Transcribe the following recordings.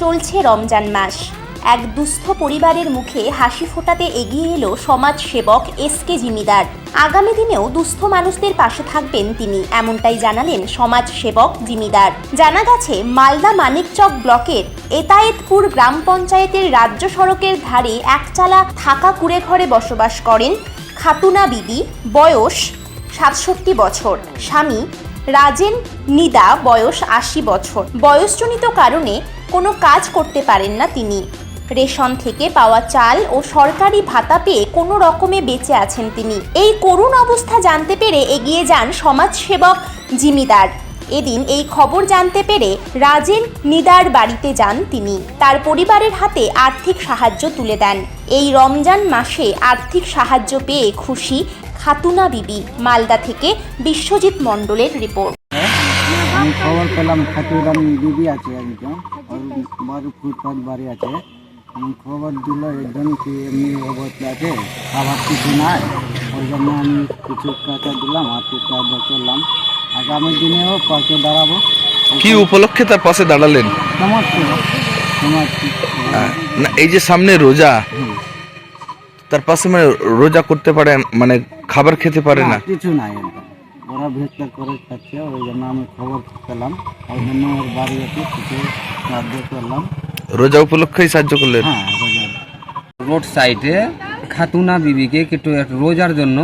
চলছে রমজান মাস। এক দুস্থ পরিবারের মুখে হাসি ফোটাতে এগিয়ে এলো সমাজ সেবক এস কে জিমিদার। আগামী দিনেও দুস্থ মানুষদের পাশে থাকবেন তিনি, এমনটাই জানালেন সমাজ সেবক জিমিদার। জানা গেছে, মালদা মানিকচক ব্লকের এতায়েতপুর গ্রাম পঞ্চায়েতের রাজ্য সড়কের ধারে একচালা থাকা কুড়ে ঘরে বসবাস করেন খাতুনা বিবি, বয়স সাতষট্টি বছর। স্বামী রাজেন নিদা, বয়স আশি বছর। বয়সজনিত কারণে কোনো কাজ করতে পারেন না তিনি। রেশন থেকে পাওয়া চাল ও সরকারি ভাতা পেয়ে কোনো রকমে বেঁচে আছেন তিনি। এই করুণ অবস্থা জানতে পেরে এগিয়ে যান সমাজসেবক জিমিদার। এদিন এই খবর জানতে পেরে রাজেন নিদার বাড়িতে যান তিনি। তার পরিবারের হাতে আর্থিক সাহায্য তুলে দেন। এই রমজান মাসে আর্থিক সাহায্য পেয়ে খুশি খাতুনা বিবি মালদা থেকে বিশ্বজিৎ মণ্ডলের রিপোর্ট। আমি খবর পেলাম খাতুরাম দিদি আছে একজন ওর বাড়ি ফুটপাথ বাড়ি আছে। আমি খবর দিল একজন কি এমনি অবস্থা আছে খাবার কিছু নাই ওই জন্য আমি কিছু টাকা দিলাম আর্থিক সাহায্য করলাম। আগামী দিনেও পাশে দাঁড়াবো। কি উপলক্ষে তার পাশে দাঁড়ালেন? সমাজ সমাজ আহ, না এই যে সামনে রোজা তার পাশে মানে রোজা করতে পারে মানে খাবার খেতে পারে না কিছু নাই একদম ওরা ভিক্ষা করে খাচ্ছে ওই জন্য আমি খবর পেলাম। ওই জন্য ওর বাড়ি এসে কিছু সাহায্য করলাম। রোজা উপলক্ষেই সাহায্য করলেন? হ্যাঁ রোজা। রোড সাইডে খাতুনা বিবিকে কিছু এক রোজার জন্য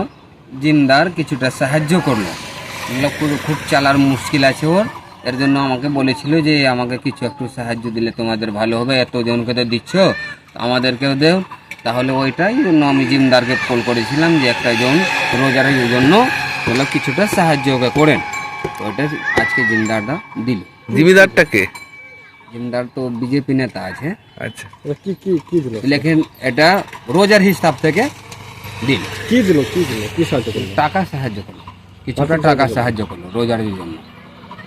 জিমদার কিছুটা সাহায্য করল। খুব চালার মুশকিল আছে ওর। এর জন্য আমাকে বলেছিল যে আমাকে কিছু একটু সাহায্য দিলে তোমাদের ভালো হবে এতজনকে তো দিচ্ছ আমাদেরকেও দেও। তাহলে ওইটাই জন্য আমি জিমদারকে কল করেছিলাম যে একটা জন রোজার জন্য ওগুলো কিছুটা সাহায্য ওকে করেন। ওইটা আজকে জিমদারটা দিল। জিমিদারটাকে জিমদার তো বিজেপি নেতা আছে। আচ্ছা। কি কি কি দিল? লেকিন এটা রোজার হিসাব থেকে দিল। কি দিল কি দিল? কি সাহায্য করল? টাকা সাহায্য করল। কিছুটা টাকা সাহায্য করল। রোজার জন্য।